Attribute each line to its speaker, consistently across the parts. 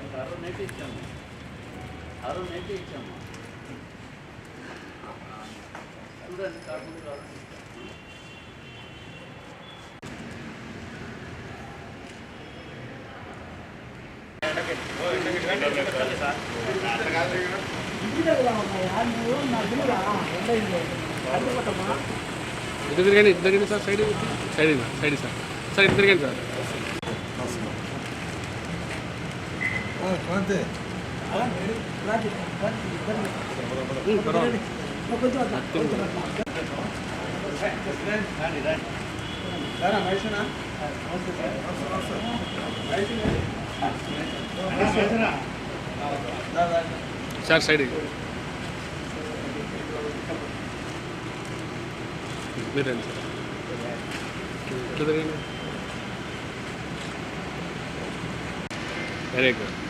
Speaker 1: దానికి అరవై నైట్ ఇచ్చాము అరవై ఇచ్చాము చూడండి కాకుండా కావాలండి
Speaker 2: ఇద్దరు తిరగండి ఇద్దరు తిరగండి sir side side side sir sir ఇద్దరు తిరగండి సార్.
Speaker 1: రండి రండి
Speaker 2: సార్ సైడ్ మీరు రండి సార్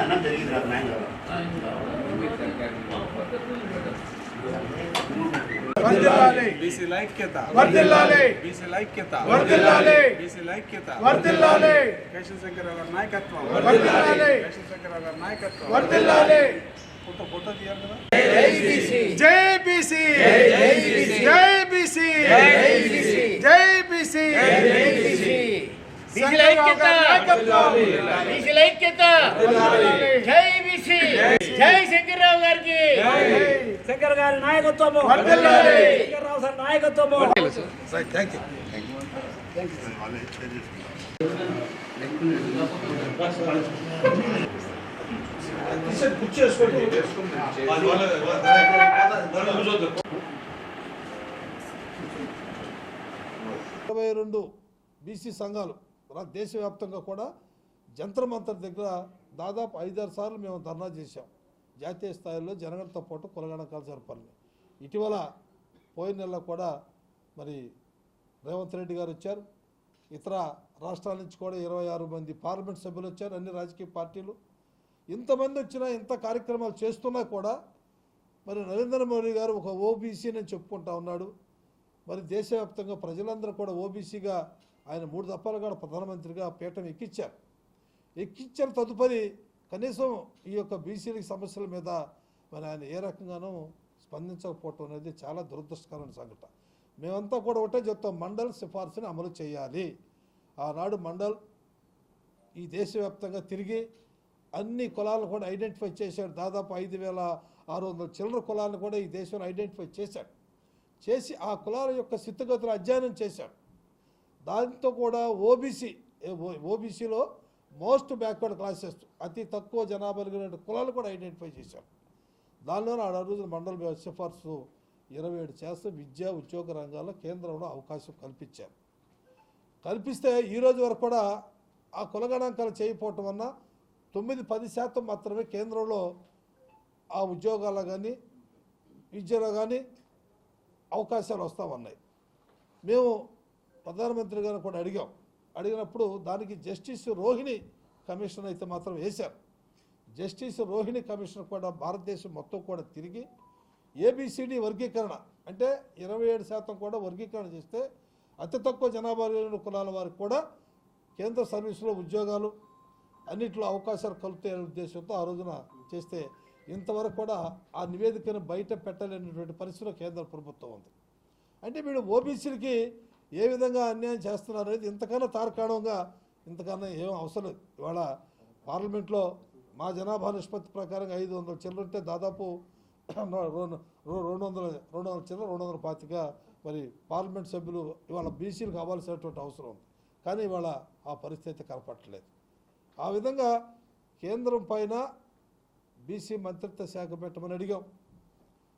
Speaker 1: అన్నం జరిగింది నాకు నాయన
Speaker 3: వర్ధిల్లాలి
Speaker 4: బీసీల ఐక్యత
Speaker 3: వర్ధిల్లాలి
Speaker 4: బీసీల ఐక్యత
Speaker 3: వర్ధిల్లాలి
Speaker 4: బీసీల ఐక్యత
Speaker 3: వర్ధిల్లాలి
Speaker 4: కేశవ శంకరరావు గారి నాయకత్వం
Speaker 3: వర్ధిల్లాలి
Speaker 4: కేశవ శంకరరావు గారి నాయకత్వం
Speaker 3: వర్ధిల్లాలి
Speaker 4: ఫోటో ఫోటో తీయాలి కదా
Speaker 3: జై బీసీ. జై బీసీ జై బీసీ
Speaker 5: బీసీల ఐక్యత. బీసీల ఐక్యత. జై బీసీ. జై శంకర్రావు గారికి. శంకర్ గారి నాయకత్వము. శంకర్రావు సార్ నాయకత్వము.
Speaker 6: ఇరవై రెండు బీసీ సంఘాలు దేశవ్యాప్తంగా కూడా జంతర్ మంతర్ దగ్గర దాదాపు ఐదారు సార్లు మేము ధర్నా చేశాం. జాతీయ స్థాయిలో జనగణతో పాటు కొలగణకాలు పనులు ఇటీవల పోయిన నెలలో కూడా మరి రేవంత్ రెడ్డి గారు వచ్చారు. ఇతర రాష్ట్రాల నుంచి కూడా ఇరవై ఆరు మంది పార్లమెంట్ సభ్యులు వచ్చారు అన్ని రాజకీయ పార్టీలు. ఇంతమంది వచ్చినా ఇంత కార్యక్రమాలు చేస్తున్నా కూడా మరి నరేంద్ర మోడీ గారు ఒక ఓబీసీ అని చెప్పుకుంటా ఉన్నాడు. మరి దేశవ్యాప్తంగా ప్రజలందరూ కూడా ఓబీసీగా ఆయన మూడు దఫాలు కూడా ప్రధానమంత్రిగా పీఠం ఎక్కించారు ఎక్కించిన తదుపరి కనీసం ఈ యొక్క బీసీల సమస్యల మీద మరి ఆయన ఏ రకంగానూ స్పందించకపోవటం అనేది చాలా దురదృష్టకరమైన సంఘట మేమంతా కూడా ఒకటే చెప్తాం మండల్ సిఫార్సుని అమలు చేయాలి. ఆనాడు మండల్ ఈ దేశవ్యాప్తంగా తిరిగి అన్ని కులాలను కూడా ఐడెంటిఫై చేశాడు. దాదాపు ఐదు వేల ఆరు వందల చిల్లర కులాలను కూడా ఈ దేశంలో ఐడెంటిఫై చేశాడు. చేసి ఆ కులాల యొక్క స్థితిగతులు అధ్యయనం చేశాడు. దాంతో కూడా ఓబీసీ ఓబీసీలో మోస్ట్ బ్యాక్వర్డ్ క్లాసెస్ అతి తక్కువ జనాభా కలిగిన కులాలు కూడా ఐడెంటిఫై చేశాం దానిలోనే ఆ రోజున మండల సిఫార్సు ఇరవై ఏడు చేస్తే విద్యా ఉద్యోగ రంగాల్లో కేంద్రంలో అవకాశం కల్పించారు. కల్పిస్తే ఈరోజు వరకు కూడా ఆ కులగణాంకాలు చేయకపోవటం వల్ల తొమ్మిది పది శాతం మాత్రమే కేంద్రంలో ఆ ఉద్యోగాల్లో కానీ విద్యలో కానీ అవకాశాలు వస్తూ ఉన్నాయి. మేము ప్రధానమంత్రి గారిని కూడా అడిగాం. అడిగినప్పుడు దానికి జస్టిస్ రోహిణి కమిషన్ అయితే మాత్రం వేశారు. జస్టిస్ రోహిణి కమిషన్ కూడా భారతదేశం మొత్తం కూడా తిరిగి ఏబిసిడి వర్గీకరణ అంటే ఇరవై ఏడు శాతం కూడా వర్గీకరణ చేస్తే అతి తక్కువ జనాభా కులాల వారికి కూడా కేంద్ర సర్వీసులో ఉద్యోగాలు అన్నిట్లో అవకాశాలు కలుగుతాయనే ఉద్దేశంతో ఆ రోజున చేస్తే ఇంతవరకు కూడా ఆ నివేదికను బయట పెట్టలేనటువంటి పరిస్థితిలో కేంద్ర ప్రభుత్వం ఉంది. అంటే వీడు ఓబీసీలకి ఏ విధంగా అన్యాయం చేస్తున్నారు అనేది ఇంతకన్నా తార్కాణంగా ఇంతకన్నా ఏం అవసరం లేదు. ఇవాళ పార్లమెంట్లో మా జనాభా నిష్పత్తి ప్రకారంగా ఐదు వందల చిల్లర ఉంటే దాదాపు రెండు రెండు వందల రెండు వందల చిల్లర రెండు వందల పాతిక మరి పార్లమెంట్ సభ్యులు ఇవాళ బీసీలు కావాల్సినటువంటి అవసరం ఉంది. కానీ ఇవాళ ఆ పరిస్థితి కనపట్టలేదు ఆ విధంగా కేంద్రం పైన బీసీ మంత్రిత్వ శాఖ పెట్టమని అడిగాం.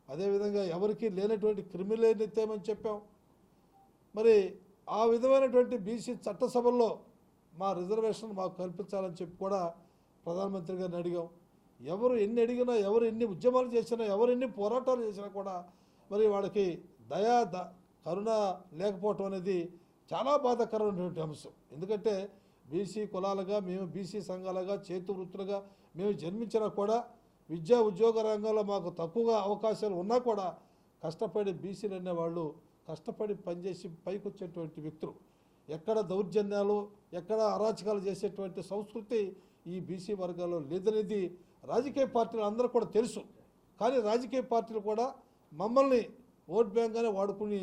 Speaker 6: అదేవిధంగా ఎవరికీ లేనటువంటి క్రిమినల్ నిత్యమని చెప్పాం. మరి ఆ విధమైనటువంటి బీసీ చట్టసభల్లో మా రిజర్వేషన్ మాకు కల్పించాలని చెప్పి కూడా ప్రధానమంత్రి గారిని అడిగాం. ఎవరు ఎన్ని అడిగినా ఎవరు ఎన్ని ఉద్యమాలు చేసినా ఎవరు ఎన్ని పోరాటాలు చేసినా కూడా మరి వాళ్ళకి దయా ద కరుణ లేకపోవటం అనేది చాలా బాధాకరమైనటువంటి అంశం. ఎందుకంటే బీసీ కులాలుగా మేము బీసీ సంఘాలుగా చేతి వృత్తులుగా మేము జన్మించినా కూడా విద్యా ఉద్యోగ రంగంలో మాకు తక్కువగా అవకాశాలు ఉన్నా కూడా కష్టపడి బీసీలు అనేవాళ్ళు కష్టపడి పనిచేసి పైకి వచ్చేటువంటి వ్యక్తులు. ఎక్కడ దౌర్జన్యాలు ఎక్కడ అరాచకాలు చేసేటువంటి సంస్కృతి ఈ బీసీ వర్గాల్లో లేదనేది రాజకీయ పార్టీలు అందరూ కూడా తెలుసు. కానీ రాజకీయ పార్టీలు కూడా మమ్మల్ని ఓట్ బ్యాంక్గానే వాడుకుని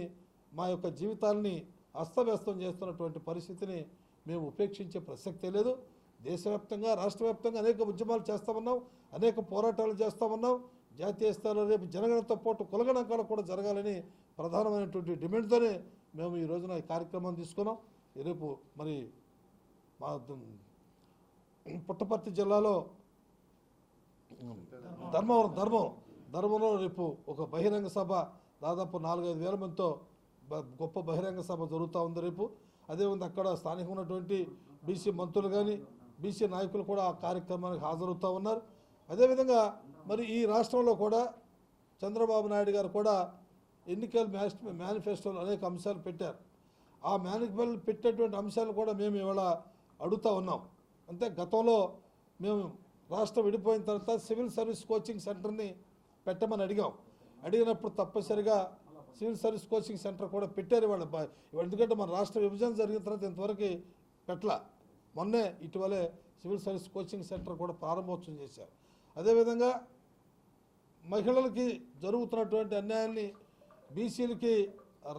Speaker 6: మా యొక్క జీవితాల్ని అస్తవ్యస్తం చేస్తున్నటువంటి పరిస్థితిని మేము ఉపేక్షించే ప్రసక్తే లేదు. దేశవ్యాప్తంగా రాష్ట్ర వ్యాప్తంగా అనేక ఉద్యమాలు చేస్తామన్నాం అనేక పోరాటాలు చేస్తామన్నాం. జాతీయ స్థాయిలో రేపు జనగణతో పాటు కులగణాంకాలు కూడా జరగాలని ప్రధానమైనటువంటి డిమాండ్తోనే మేము ఈ రోజున ఈ కార్యక్రమం తీసుకున్నాం. రేపు మరి మా పుట్టపర్తి జిల్లాలో ధర్మవరం ధర్మం ధర్మంలో రేపు ఒక బహిరంగ సభ దాదాపు నాలుగైదు వేల మందితో గొప్ప బహిరంగ సభ జరుగుతూ ఉంది రేపు. అదేవిధంగా అక్కడ స్థానికంగా ఉన్నటువంటి బీసీ మంత్రులు కానీ బీసీ నాయకులు కూడా ఆ కార్యక్రమానికి హాజరవుతూ ఉన్నారు. అదేవిధంగా మరి ఈ రాష్ట్రంలో కూడా చంద్రబాబు నాయుడు గారు కూడా ఎన్నికల మేనిఫెస్టోలో అనేక అంశాలు పెట్టారు. ఆ మేనిఫెస్టోలో పెట్టేటువంటి అంశాలు కూడా మేము ఇవాళ అడుగుతూ ఉన్నాం. అంటే గతంలో మేము రాష్ట్రం విడిపోయిన తర్వాత సివిల్ సర్వీస్ కోచింగ్ సెంటర్ని పెట్టమని అడిగాం. అడిగినప్పుడు తప్పనిసరిగా సివిల్ సర్వీస్ కోచింగ్ సెంటర్ కూడా పెట్టారు ఇవాళ ఎందుకంటే మన రాష్ట్ర విభజన జరిగిన తర్వాత ఇంతవరకు పెట్టల. మొన్నే ఇటీవలే సివిల్ సర్వీస్ కోచింగ్ సెంటర్ కూడా ప్రారంభోత్సవం చేశారు. అదేవిధంగా మహిళలకి జరుగుతున్నటువంటి అన్యాయాన్ని బీసీలకి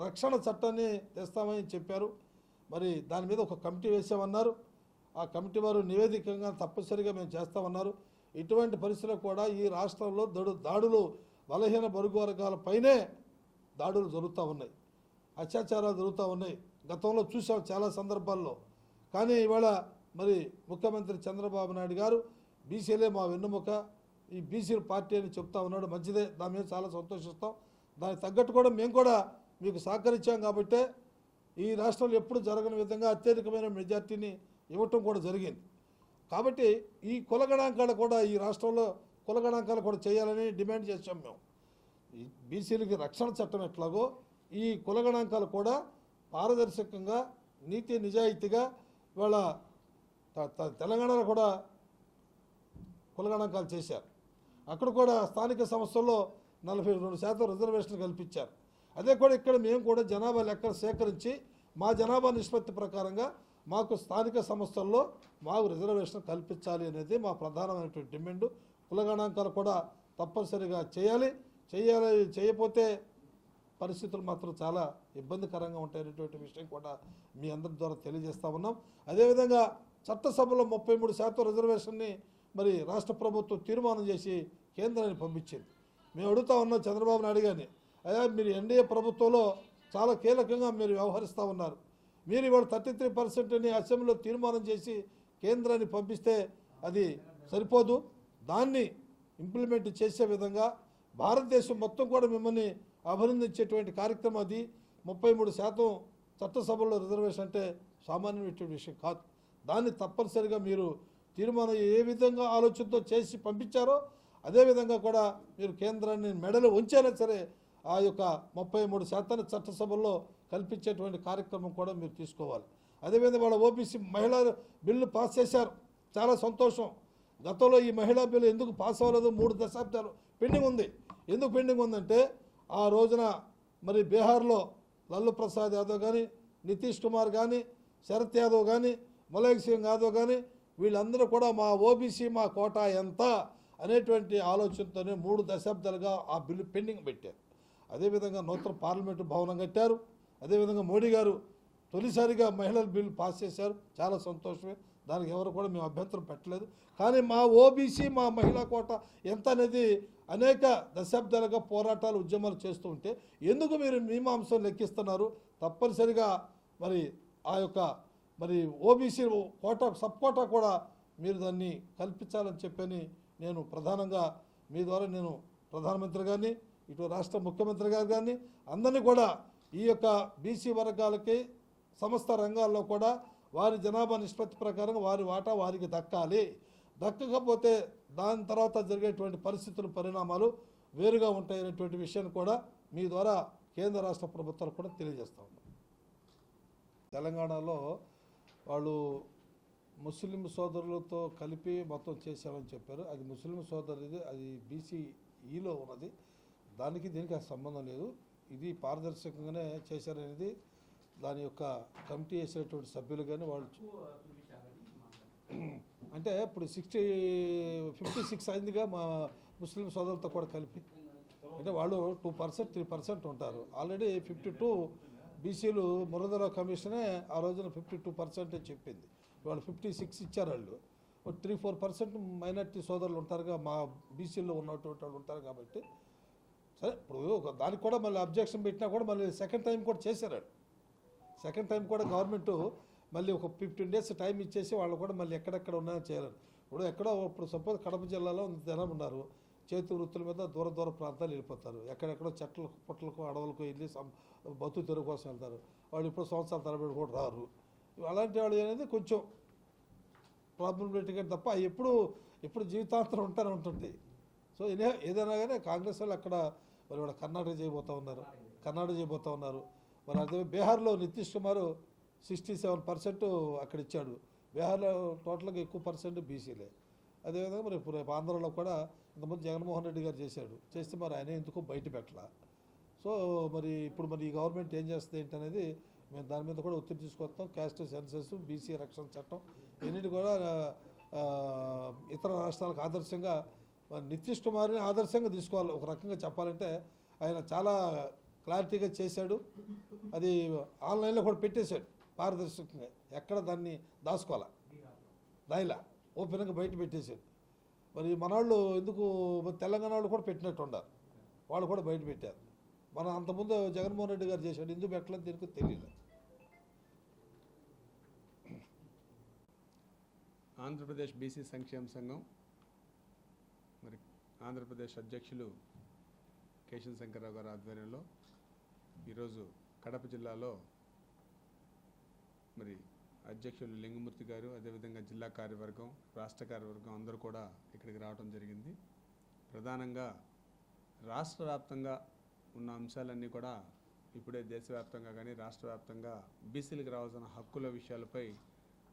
Speaker 6: రక్షణ చట్టాన్ని తెస్తామని చెప్పారు. మరి దాని మీద ఒక కమిటీ వేసామన్నారు ఆ కమిటీ వారు నివేదికంగా తప్పనిసరిగా మేము చేస్తామన్నారు. ఇటువంటి పరిస్థితుల్లో కూడా ఈ రాష్ట్రంలో దడు దాడులు బలహీన బరుగు వర్గాలపైనే దాడులు జరుగుతూ ఉన్నాయి. అత్యాచారాలు జరుగుతూ ఉన్నాయి. గతంలో చూసాం చాలా సందర్భాల్లో. కానీ ఇవాళ మరి ముఖ్యమంత్రి చంద్రబాబు నాయుడు గారు బీసీలే మా వెన్నుముక. ఈ బీసీల పార్టీ అని చెప్తా ఉన్నాడు. మంచిదే. దాని మీద చాలా సంతోషిస్తాం. దానికి తగ్గట్టు కూడా మేము కూడా మీకు సహకరించాం కాబట్టే ఈ రాష్ట్రంలో ఎప్పుడు జరగని విధంగా అత్యధికమైన మెజార్టీని ఇవ్వటం కూడా జరిగింది. కాబట్టి ఈ కులగణాంకాలు కూడా ఈ రాష్ట్రంలో కులగణాంకాలు కూడా చేయాలని డిమాండ్ చేసాం మేము. ఈ బీసీలకి రక్షణ చట్టం ఎట్లాగో ఈ కులగణాంకాలు కూడా పారదర్శకంగా నీతి నిజాయితీగా ఇవాళ తెలంగాణలో కూడా కులగణాంకాలు చేశారు. అక్కడ కూడా స్థానిక సంస్థల్లో నలభై రెండు శాతం రిజర్వేషన్ కల్పించారు. అదే కూడా ఇక్కడ మేము కూడా జనాభా లెక్కలు సేకరించి మా జనాభా నిష్పత్తి ప్రకారంగా మాకు స్థానిక సంస్థల్లో మాకు రిజర్వేషన్ కల్పించాలి అనేది మా ప్రధానమైనటువంటి డిమాండ్. కులగణాంకాలు కూడా తప్పనిసరిగా చేయాలి. చేయాలి చేయకపోతే పరిస్థితులు మాత్రం చాలా ఇబ్బందికరంగా ఉంటాయనేటువంటి విషయం కూడా మీ అందరి ద్వారా తెలియజేస్తా ఉన్నాం. అదేవిధంగా చట్టసభలో ముప్పై మూడు శాతం రిజర్వేషన్ని మరి రాష్ట్ర ప్రభుత్వం తీర్మానం చేసి కేంద్రాన్ని పంపించింది. మేము అడుగుతా ఉన్నాం చంద్రబాబు నాయుడు గారిని అయ్యా మీరు ఎన్డీఏ ప్రభుత్వంలో చాలా కీలకంగా మీరు వ్యవహరిస్తూ ఉన్నారు. మీరు ఇవాళ థర్టీ త్రీ పర్సెంట్ని అసెంబ్లీలో తీర్మానం చేసి కేంద్రాన్ని పంపిస్తే అది సరిపోదు. దాన్ని ఇంప్లిమెంట్ చేసే విధంగా భారతదేశం మొత్తం కూడా మిమ్మల్ని అభినందించేటువంటి కార్యక్రమం అది. ముప్పై మూడు శాతం చట్టసభల్లో రిజర్వేషన్ అంటే సామాన్యమైనటువంటి విషయం కాదు. దాన్ని తప్పనిసరిగా మీరు తీర్మానం ఏ విధంగా ఆలోచనతో చేసి పంపించారో అదేవిధంగా కూడా మీరు కేంద్రాన్ని మెడలు ఉంచైనా సరే ఆ యొక్క ముప్పై మూడు శాతాన్ని చట్టసభల్లో కల్పించేటువంటి కార్యక్రమం కూడా మీరు తీసుకోవాలి. అదేవిధంగా వాళ్ళ ఓబీసీ మహిళా బిల్లు పాస్ చేశారు. చాలా సంతోషం. గతంలో ఈ మహిళా బిల్లు ఎందుకు పాస్ అవ్వలేదు? మూడు దశాబ్దాలు పెండింగ్ ఉంది. ఎందుకు పెండింగ్ ఉందంటే ఆ రోజున మరి బీహార్లో లల్లు ప్రసాద్ యాదవ్ కానీ నితీష్ కుమార్ కానీ శరత్ యాదవ్ కానీ ములాయక్ సింగ్ యాదవ్ కానీ వీళ్ళందరూ కూడా మా ఓబీసీ మా కోటా ఎంత అనేటువంటి ఆలోచనతోనే మూడు దశాబ్దాలుగా ఆ బిల్లు పెండింగ్ పెట్టారు. అదేవిధంగా నూతన పార్లమెంటు భవనం కట్టారు. అదేవిధంగా మోడీ గారు తొలిసారిగా మహిళల బిల్లు పాస్ చేశారు. చాలా సంతోషమే. దానికి ఎవరు కూడా మేము అభ్యంతరం పెట్టలేదు. కానీ మా ఓబీసీ మా మహిళా కోట ఎంత అనేది అనేక దశాబ్దాలుగా పోరాటాలు ఉద్యమాలు చేస్తూ ఉంటే ఎందుకు మీరు మీమాంసం లెక్కిస్తున్నారు? తప్పనిసరిగా మరి ఆ యొక్క మరి ఓబీసీ కోట సబ్ కోటా కూడా మీరు దాన్ని కల్పించాలని చెప్పని నేను ప్రధానంగా మీ ద్వారా నేను ప్రధానమంత్రి గారిని ఇటు రాష్ట్ర ముఖ్యమంత్రి గారు కానీ అందరినీ కూడా ఈ యొక్క బీసీ వర్గాలకి సమస్త రంగాల్లో కూడా వారి జనాభా నిష్పత్తి ప్రకారం వారి వాటా వారికి దక్కాలి. దక్కకపోతే దాని తర్వాత జరిగేటువంటి పరిస్థితులు పరిణామాలు వేరుగా ఉంటాయనేటువంటి విషయాన్ని కూడా మీ ద్వారా కేంద్ర రాష్ట్ర ప్రభుత్వాలు కూడా తెలియజేస్తా ఉన్నాం. తెలంగాణలో వాళ్ళు ముస్లిం సోదరులతో కలిపి మొత్తం చేశామని చెప్పారు. అది ముస్లిం సోదరుది అది బీసీఈలో ఉన్నది. దానికి దీనికి ఆ సంబంధం లేదు. ఇది పారదర్శకంగానే చేశారనేది దాని యొక్క కమిటీ వేసినటువంటి సభ్యులు కానీ వాళ్ళు అంటే ఇప్పుడు సిక్స్టీ ఫిఫ్టీ సిక్స్ అయిందిగా మా ముస్లిం సోదరులతో కూడా కలిపి. అంటే వాళ్ళు టూ పర్సెంట్ త్రీ పర్సెంట్ ఉంటారు. ఆల్రెడీ ఫిఫ్టీ టూ బీసీలు మురదల కమిషనే ఆ రోజున ఫిఫ్టీ టూ పర్సెంట్ చెప్పింది. వాళ్ళు ఫిఫ్టీ సిక్స్ ఇచ్చారు వాళ్ళు. త్రీ ఫోర్ పర్సెంట్ మైనార్టీ సోదరులు ఉంటారుగా మా బీసీలో ఉన్నటువంటి వాళ్ళు ఉంటారు కాబట్టి. సరే ఇప్పుడు దానికి కూడా మళ్ళీ అబ్జెక్షన్ పెట్టినా కూడా మళ్ళీ సెకండ్ టైం కూడా చేశారు సెకండ్ టైం కూడా గవర్నమెంట్ మళ్ళీ ఒక ఫిఫ్టీన్ డేస్ టైం ఇచ్చేసి వాళ్ళు కూడా మళ్ళీ ఎక్కడెక్కడ ఉన్నాయని చేయాలి ఇప్పుడు ఎక్కడో ఇప్పుడు సపోజ్ కడప జిల్లాలో జనం ఉన్నారు. చేతి వృత్తుల మీద దూర దూర ప్రాంతాలు వెళ్ళిపోతారు. ఎక్కడెక్కడో చెట్లకు పుట్టలకు అడవులకు వెళ్ళి బతు తెరుగు కోసం వెళ్తారు. వాళ్ళు ఇప్పుడు సంవత్సరాల తరబడి కూడా రారు. అలాంటి వాళ్ళు అనేది కొంచెం ప్రాబ్లమేటిక్ తప్ప ఎప్పుడు ఎప్పుడు జీవితాంతరం ఉంటానే ఉంటుంది సో ఏదైనా కానీ కాంగ్రెస్ వాళ్ళు అక్కడ మరి కర్ణాటక చేయబోతూ ఉన్నారు. కర్ణాటక చేయబోతా ఉన్నారు. మరి అదే బీహార్లో Nitish Kumar sixty seven percent అక్కడ ఇచ్చాడు బీహార్లో టోటల్గా ఎక్కువ పర్సెంట్ బీసీలే. అదేవిధంగా మరి ఇప్పుడు రేపు ఆంధ్రలో కూడా ఇంతకుముందు జగన్మోహన్ రెడ్డి గారు చేశాడు. చేస్తే మరి ఆయన ఎందుకు బయట పెట్టలా? సో మరి ఇప్పుడు మరి ఈ గవర్నమెంట్ ఏం చేస్తుంది ఏంటనేది మేము దాని మీద కూడా ఒత్తిడి తీసుకొస్తాం. క్యాస్ట్ సెన్సెస్ బీసీ రక్షణ చట్టం ఇన్నిటి కూడా ఇతర రాష్ట్రాలకు ఆదర్శంగా నితీష్ కుమార్ని ఆదర్శంగా తీసుకోవాలి. ఒక రకంగా చెప్పాలంటే ఆయన చాలా క్లారిటీగా చేశాడు. అది ఆన్లైన్లో కూడా పెట్టేశాడు. పారదర్శకంగా ఎక్కడ దాన్ని దాచుకోవాలా? దాయిలా. ఓపెన్గా బయట పెట్టేశాడు మరి మనవాళ్ళు ఎందుకు మరి తెలంగాణ వాళ్ళు కూడా పెట్టినట్టు ఉండారు వాళ్ళు కూడా బయట పెట్టారు. మనం అంతకుముందు జగన్మోహన్ రెడ్డి గారు చేశాడు. ఎందుకు పెట్టలేదు దీనికి తెలియదు.
Speaker 7: ఆంధ్రప్రదేశ్ బీసీ సంక్షేమ సంఘం మరి ఆంధ్రప్రదేశ్ అధ్యక్షులు కేశవ శంకర్రావు గారి ఆధ్వర్యంలో ఈరోజు కడప జిల్లాలో మరి అధ్యక్షులు లింగమూర్తి గారు అదేవిధంగా జిల్లా కార్యవర్గం రాష్ట్ర కార్యవర్గం అందరూ కూడా ఇక్కడికి రావడం జరిగింది. ప్రధానంగా రాష్ట్ర వ్యాప్తంగా ఉన్న అంశాలన్నీ కూడా ఇప్పుడే దేశవ్యాప్తంగా కానీ రాష్ట్ర వ్యాప్తంగా బీసీలకు రావాల్సిన హక్కుల విషయాలపై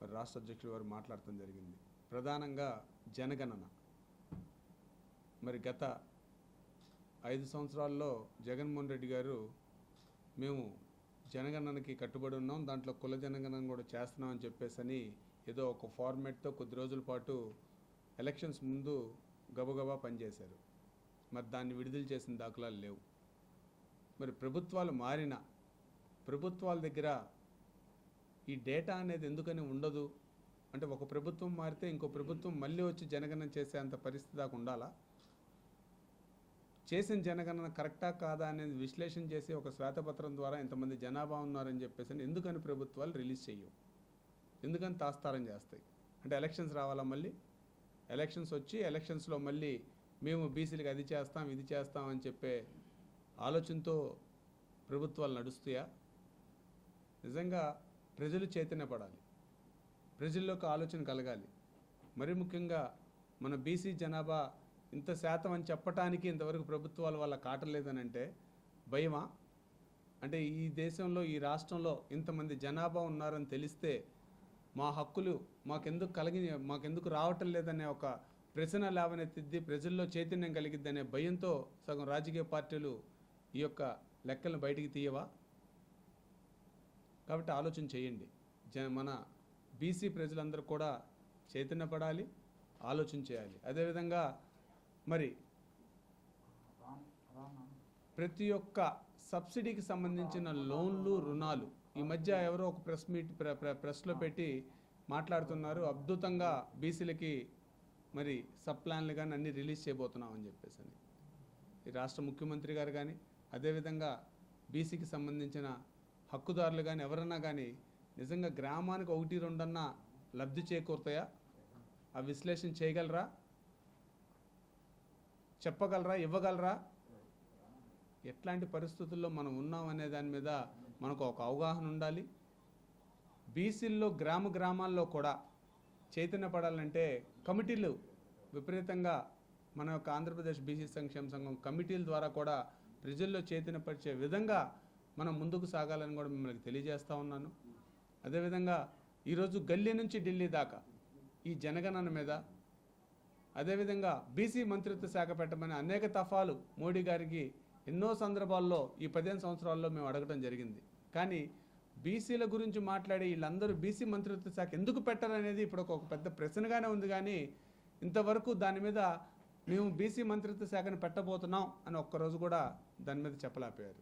Speaker 7: మరి రాష్ట్ర అధ్యక్షుడు వారు మాట్లాడటం జరిగింది. ప్రధానంగా జనగణన. మరి గత ఐదు సంవత్సరాల్లో జగన్మోహన్ రెడ్డి గారు మేము జనగణనకి కట్టుబడి ఉన్నాం దాంట్లో కుల జనగణన కూడా చేస్తున్నాం అని చెప్పేసి అని ఏదో ఒక ఫార్మాట్తో కొద్ది రోజుల పాటు ఎలక్షన్స్ ముందు గబగబా పనిచేశారు. మరి దాన్ని విడుదల చేసిన దాఖలాలు లేవు. మరి ప్రభుత్వాలు మారిన ప్రభుత్వాల దగ్గర ఈ డేటా అనేది ఎందుకని ఉండదు? అంటే ఒక ప్రభుత్వం మారితే ఇంకో ప్రభుత్వం మళ్ళీ వచ్చి జనగణన చేసే అంత పరిస్థితి దాకా ఉండాలా? చేసిన జనగణన కరెక్టా కాదా అనేది విశ్లేషణ చేసి ఒక శ్వేతపత్రం ద్వారా ఇంతమంది జనాభా ఉన్నారని చెప్పేసి అని ఎందుకని ప్రభుత్వాలు రిలీజ్ చేయవు ఎందుకని తాస్తారం చేస్తాయి? అంటే ఎలక్షన్స్ రావాలా మళ్ళీ? ఎలక్షన్స్ వచ్చి ఎలక్షన్స్లో మళ్ళీ మేము బీసీలకు అది చేస్తాం ఇది చేస్తాం అని చెప్పే ఆలోచనతో ప్రభుత్వాలు నడుస్తాయా? నిజంగా ప్రజలు చైతన్యపడాలి. ప్రజల్లోకి ఆలోచన కలగాలి. మరి ముఖ్యంగా మన బీసీ జనాభా ఇంత శాతం అని చెప్పటానికి ఇంతవరకు ప్రభుత్వాలు వాళ్ళ కాటలేదని అంటే భయమా? అంటే ఈ దేశంలో ఈ రాష్ట్రంలో ఇంతమంది జనాభా ఉన్నారని తెలిస్తే మా హక్కులు మాకెందుకు కలిగి మాకెందుకు రావటం లేదనే ఒక ప్రశ్న లేవనెత్తిద్ది ప్రజల్లో చైతన్యం కలిగిద్ది అనే భయంతో సగం రాజకీయ పార్టీలు ఈ యొక్క లెక్కలను బయటికి తీయవా? కాబట్టి ఆలోచన చేయండి. జ మన బీసీ ప్రజలందరూ కూడా చైతన్యపడాలి ఆలోచన చేయాలి. అదేవిధంగా మరి ప్రతి ఒక్క సబ్సిడీకి సంబంధించిన లోన్లు రుణాలు. ఈ మధ్య ఎవరో ఒక ప్రెస్ మీట్ ప్ర ప్ర- ప్రెస్లో పెట్టి మాట్లాడుతున్నారు. అద్భుతంగా బీసీలకి మరి సబ్ ప్లాన్లు కానీ అన్నీ రిలీజ్ చేయబోతున్నాం అని చెప్పేసి అని. ఈ రాష్ట్ర ముఖ్యమంత్రి గారు కానీ అదేవిధంగా బీసీకి సంబంధించిన హక్కుదారులు కానీ ఎవరన్నా కానీ నిజంగా గ్రామానికి ఒకటి రెండన్నా లబ్ధి చేకూరుతాయా? ఆ విశ్లేషణ చేయగలరా? చెప్పగలరా? ఇవ్వగలరా? ఎట్లాంటి పరిస్థితుల్లో మనం ఉన్నాం అనే దాని మీద మనకు ఒక అవగాహన ఉండాలి. బీసీల్లో గ్రామ గ్రామాల్లో కూడా చైతన్యపడాలంటే కమిటీలు విపరీతంగా మన యొక్క ఆంధ్రప్రదేశ్ బీసీ సంక్షేమ సంఘం కమిటీల ద్వారా కూడా ప్రజల్లో చైతన్యపరిచే విధంగా మనం ముందుకు సాగాలని కూడా మిమ్మల్ని తెలియజేస్తూ ఉన్నాను. అదేవిధంగా ఈరోజు గల్లీ నుంచి ఢిల్లీ దాకా ఈ జనగణన మీద అదేవిధంగా బీసీ మంత్రిత్వ శాఖ పెట్టమని అనేక తఫాలు మోడీ గారికి ఎన్నో సందర్భాల్లో ఈ పదిహేను సంవత్సరాల్లో మేము అడగడం జరిగింది. కానీ బీసీల గురించి మాట్లాడి వీళ్ళందరూ బీసీ మంత్రిత్వ శాఖ ఎందుకు పెట్టారనేది ఇప్పుడు ఒక పెద్ద ప్రశ్నగానే ఉంది కానీ ఇంతవరకు దాని మీద మేము బీసీ మంత్రిత్వ శాఖను పెట్టబోతున్నాం అని ఒక్కరోజు కూడా దాని మీద చెప్పలేకపోయారు.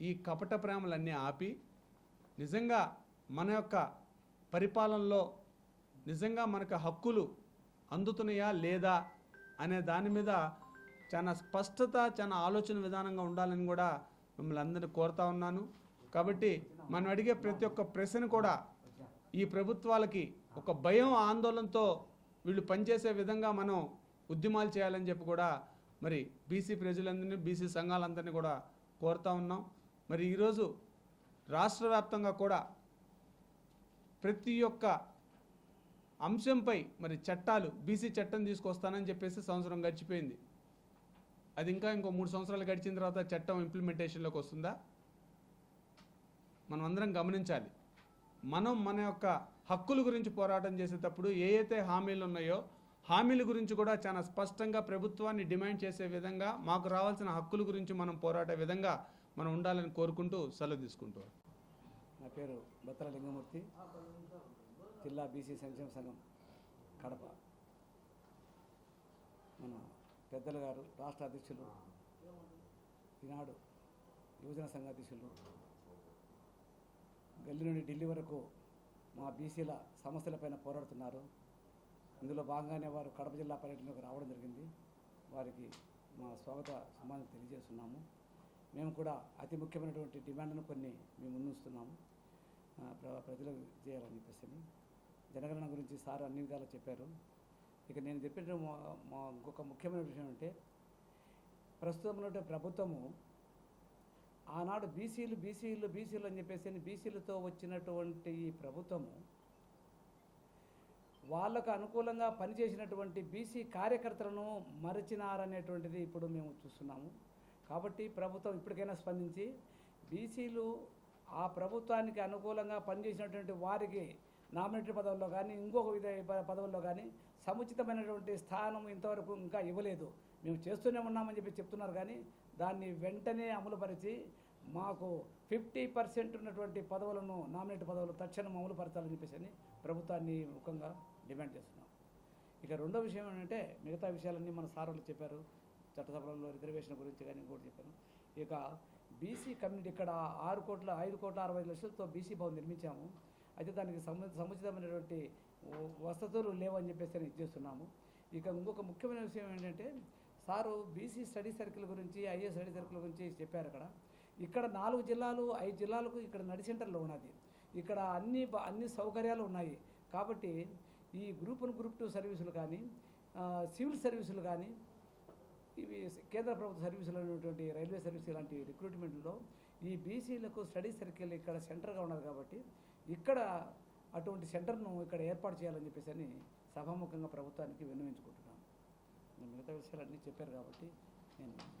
Speaker 7: ఈ కపట ప్రేమలన్నీ ఆపి నిజంగా మన యొక్క పరిపాలనలో నిజంగా మనకు హక్కులు అందుతున్నాయా లేదా అనే దాని మీద చాలా స్పష్టత చాలా ఆలోచన విధానంగా ఉండాలని కూడా మిమ్మల్ని అందరినీ కోరుతా ఉన్నాను. కాబట్టి మనం అడిగే ప్రతి ఒక్క ప్రశ్న కూడా ఈ ప్రభుత్వాలకి ఒక భయం ఆందోళనతో వీళ్ళు పనిచేసే విధంగా మనం ఉద్యమాలు చేయాలని చెప్పి కూడా మరి బీసీ ప్రజలందరినీ బీసీ సంఘాలందరినీ కూడా కోరుతా ఉన్నాం. మరి ఈరోజు రాష్ట్ర వ్యాప్తంగా కూడా ప్రతి ఒక్క అంశంపై మరి చట్టాలు బీసీ చట్టం తీసుకొస్తానని చెప్పేసి సంవత్సరం గడిచిపోయింది. అది ఇంకా ఇంకో మూడు సంవత్సరాలు గడిచిన తర్వాత చట్టం ఇంప్లిమెంటేషన్లోకి వస్తుందా? మనం అందరం గమనించాలి. మనం మన యొక్క హక్కుల గురించి పోరాటం చేసేటప్పుడు ఏ అయితే హామీలు ఉన్నాయో హామీల గురించి కూడా చాలా స్పష్టంగా ప్రభుత్వాన్ని డిమాండ్ చేసే విధంగా మాకు రావాల్సిన హక్కుల గురించి మనం పోరాడే విధంగా మనం ఉండాలని కోరుకుంటూ సెలవు తీసుకుంటూ
Speaker 5: నా పేరు బత్తల లింగమూర్తి జిల్లా బీసీ సంక్షేమ సంఘం కడప. మన పెద్దలు గారు రాష్ట్ర అధ్యక్షులు ఈనాడు యువజన సంఘ అధ్యక్షులు. గల్లీ నుండి ఢిల్లీ వరకు మా బీసీల సమస్యలపైన పోరాడుతున్నారు. ఇందులో భాగంగానే వారు కడప జిల్లా పర్యటనకు రావడం జరిగింది. వారికి మా స్వాగత సమాధానం తెలియజేస్తున్నాము. మేము కూడా అతి ముఖ్యమైనటువంటి డిమాండ్ను కొన్ని మేము ముందుస్తున్నాము ప్ర- ప్రజలకు చేయాలని చెప్పేసి జనగణన గురించి సార్ అన్ని విధాలా చెప్పారు. ఇక నేను చెప్పిన మా ఇంకొక ముఖ్యమైన విషయం అంటే ప్రస్తుతం ఉన్నటువంటి ప్రభుత్వము ఆనాడు బీసీలు బీసీలు బీసీలు అని చెప్పేసి బీసీలతో వచ్చినటువంటి ఈ ప్రభుత్వము వాళ్ళకు అనుకూలంగా పనిచేసినటువంటి బీసీ కార్యకర్తలను మరచినారనేటువంటిది ఇప్పుడు మేము చూస్తున్నాము. కాబట్టి ప్రభుత్వం ఇప్పటికైనా స్పందించి బీసీలు ఆ ప్రభుత్వానికి అనుకూలంగా పనిచేసినటువంటి వారికి నామినేటెడ్ పదవుల్లో కానీ ఇంకొక విధ పదవుల్లో కానీ సముచితమైనటువంటి స్థానం ఇంతవరకు ఇంకా ఇవ్వలేదు. మేము చేస్తూనే ఉన్నామని చెప్పి చెప్తున్నారు కానీ దాన్ని వెంటనే అమలుపరిచి మాకు ఫిఫ్టీ పర్సెంట్ ఉన్నటువంటి పదవులను నామినేట్ పదవులు తక్షణం అమలుపరచాలని చెప్పేసి అని ప్రభుత్వాన్ని ముఖంగా డిమాండ్ చేస్తున్నాం. ఇక రెండో విషయం ఏంటంటే మిగతా విషయాలన్నీ మన సార్ వాళ్ళు చెప్పారు. చట్టసభలలో రిజర్వేషన్ గురించి కానీ ఇంకోటి చెప్పాను. ఇక బీసీ కమ్యూనిటీ ఇక్కడ ఆరు కోట్ల ఐదు కోట్ల అరవై లక్షలతో బీసీ భవన్ నిర్మించాము. అయితే దానికి సముచితమైనటువంటి వసతులు లేవని చెప్పేసి నేను ఇచ్చేస్తున్నాము ఇక ఇంకొక ముఖ్యమైన విషయం ఏంటంటే సారు బీసీ స్టడీ సర్కిల్ గురించి ఐఏ స్టడీ సర్కిల్ గురించి చెప్పారు అక్కడ. ఇక్కడ నాలుగు జిల్లాలు ఐదు జిల్లాలకు ఇక్కడ నడి సెంటర్లో ఉన్నది. ఇక్కడ అన్ని అన్ని సౌకర్యాలు ఉన్నాయి. కాబట్టి ఈ గ్రూప్ వన్ గ్రూప్ టూ సర్వీసులు కానీ సివిల్ సర్వీసులు కానీ ఇవి కేంద్ర ప్రభుత్వ సర్వీసులు అనేటువంటి రైల్వే సర్వీస్ ఇలాంటి రిక్రూట్మెంట్లో ఈ బీసీలకు స్టడీ సర్కిల్ ఇక్కడ సెంటర్గా ఉన్నది కాబట్టి ఇక్కడ అటువంటి సెంటర్ను ఇక్కడ ఏర్పాటు చేయాలని చెప్పేసి అని సభాముఖంగా ప్రభుత్వానికి విన్నవించుకుంటున్నాను. మిగతా విషయాలు అన్నీ చెప్పారు కాబట్టి నేను